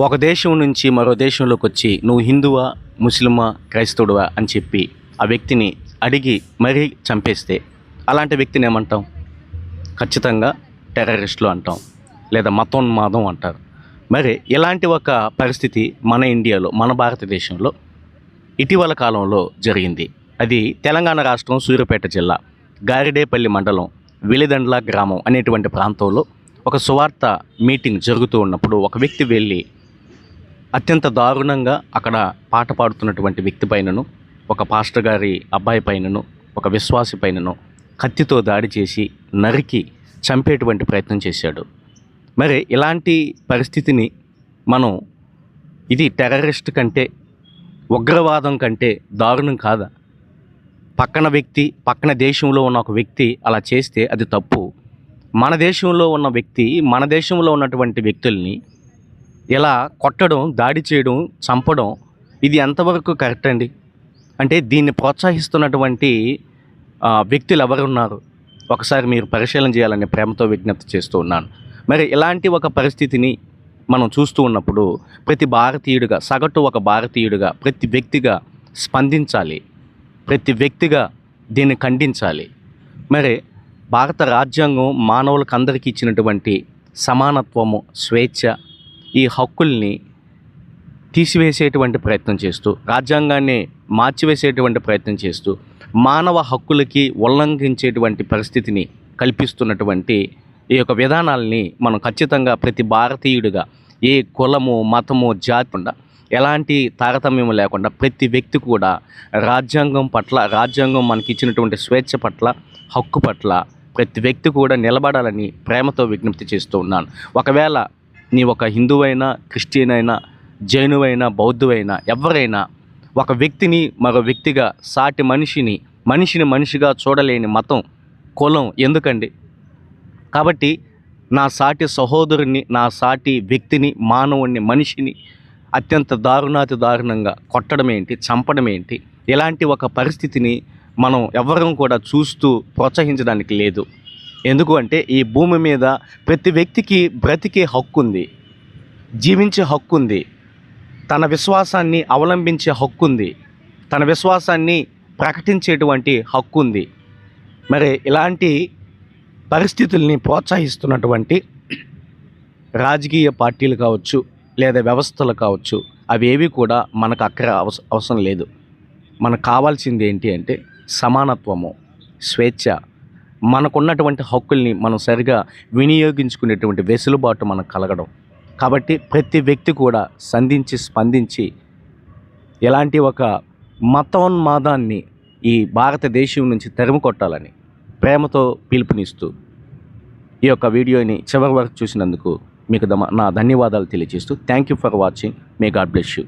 ఒక దేశం నుంచి మరో దేశంలోకి వచ్చి నువ్వు హిందువా ముస్లిమా క్రైస్తవుడువా? అని చెప్పి ఆ వ్యక్తిని అడిగి మరీ చంపేస్తే అలాంటి వ్యక్తిని ఏమంటాం? ఖచ్చితంగా టెర్రరిస్టులు అంటాం లేదా మతోన్మాదం అంటారు. మరి ఇలాంటి ఒక పరిస్థితి మన ఇండియాలో మన భారతదేశంలో ఇటీవల కాలంలో జరిగింది. అది తెలంగాణ రాష్ట్రం సూర్యాపేట జిల్లా గారిడేపల్లి మండలం వెలిదండ్ల గ్రామం అనేటువంటి ప్రాంతంలో ఒక సువార్త మీటింగ్ జరుగుతూ ఉన్నప్పుడు ఒక వ్యక్తి వెళ్ళి అత్యంత దారుణంగా అక్కడ పాట పాడుతున్నటువంటి వ్యక్తి పైనను ఒక పాస్టర్ గారి అబ్బాయి పైనను ఒక విశ్వాసి పైనను కత్తితో దాడి చేసి నరికి చంపేటువంటి ప్రయత్నం చేశాడు. మరి ఇలాంటి పరిస్థితిని మనం ఇది టెర్రరిస్ట్ కంటే ఉగ్రవాదం కంటే దారుణం కాదా? పక్కన వ్యక్తి పక్కన దేశంలో ఉన్న ఒక వ్యక్తి అలా చేస్తే అది తప్పు. మన దేశంలో ఉన్న వ్యక్తి మన దేశంలో ఉన్నటువంటి వ్యక్తుల్ని ఇలా కొట్టడం దాడి చేయడం చంపడం ఇది ఎంతవరకు కరెక్ట్ అండి? అంటే దీన్ని ప్రోత్సహిస్తున్నటువంటి వ్యక్తులు ఎవరున్నారు? ఒకసారి మీరు పరిశీలన చేయాలని ప్రేమతో విజ్ఞప్తి చేస్తూ ఉన్నాను. మరి ఇలాంటి ఒక పరిస్థితిని మనం చూస్తూ ఉన్నప్పుడు ప్రతి భారతీయుడిగా సగటు ఒక భారతీయుడిగా ప్రతి వ్యక్తిగా స్పందించాలి. ప్రతి వ్యక్తిగా దీన్ని ఖండించాలి. మరి భారత రాజ్యాంగం మానవులకు అందరికీ ఇచ్చినటువంటి సమానత్వము స్వేచ్ఛ ఈ హక్కుల్ని తీసివేసేటువంటి ప్రయత్నం చేస్తూ రాజ్యాంగాన్ని మార్చివేసేటువంటి ప్రయత్నం చేస్తూ మానవ హక్కులకి ఉల్లంఘించేటువంటి పరిస్థితిని కల్పిస్తున్నటువంటి ఈ యొక్క విధానాల్ని మనం ఖచ్చితంగా ప్రతి భారతీయుడిగా ఏ కులము మతము జాతి ఎలాంటి తారతమ్యం లేకుండా ప్రతి వ్యక్తి కూడా రాజ్యాంగం పట్ల రాజ్యాంగం మనకి ఇచ్చినటువంటి స్వేచ్ఛ పట్ల హక్కు పట్ల ప్రతి వ్యక్తి కూడా నిలబడాలని ప్రేమతో విజ్ఞప్తి చేస్తూ ఉన్నాను. ఒకవేళ నీ ఒక హిందువైనా క్రిస్టియన్ అయినా జైనువైనా బౌద్ధువైనా ఎవరైనా ఒక వ్యక్తిని మరో వ్యక్తిగా సాటి మనిషిని మనిషిని మనిషిగా చూడలేని మతం కులం ఎందుకండి? కాబట్టి నా సాటి సహోదరుని నా సాటి వ్యక్తిని మానవుణ్ణి మనిషిని అత్యంత దారుణాతి దారుణంగా కొట్టడం ఏంటి? చంపడం ఏంటి? ఇలాంటి ఒక పరిస్థితిని మనం ఎవరం కూడా చూస్తూ ప్రోత్సహించడానికి లేదు. ఎందుకు అంటే ఈ భూమి మీద ప్రతి వ్యక్తికి బ్రతికే హక్కు ఉంది జీవించే హక్కు ఉంది తన విశ్వాసాన్ని అవలంబించే హక్కు ఉంది తన విశ్వాసాన్ని ప్రకటించేటువంటి హక్కు ఉంది మరి ఇలాంటి పరిస్థితుల్ని ప్రోత్సహిస్తున్నటువంటి రాజకీయ పార్టీలు కావచ్చు లేదా వ్యవస్థలు కావచ్చు అవేవి కూడా మనకు అక్కడ అవస అవసరం లేదు. మనకు కావాల్సింది ఏంటి అంటే సమానత్వము స్వేచ్ఛ మనకున్నటువంటి హక్కుల్ని మనం సరిగా వినియోగించుకునేటువంటి వెసులుబాటు మనకు కలగడం. కాబట్టి ప్రతి వ్యక్తి కూడా సంధించి స్పందించి ఎలాంటి ఒక మతోన్మాదాన్ని ఈ భారతదేశం నుంచి తరిమి కొట్టాలని ప్రేమతో పిలుపునిస్తూ ఈ యొక్క వీడియోని చివరి వరకు చూసినందుకు మీకు నా ధన్యవాదాలు తెలియజేస్తూ thank you for watching. May God bless you.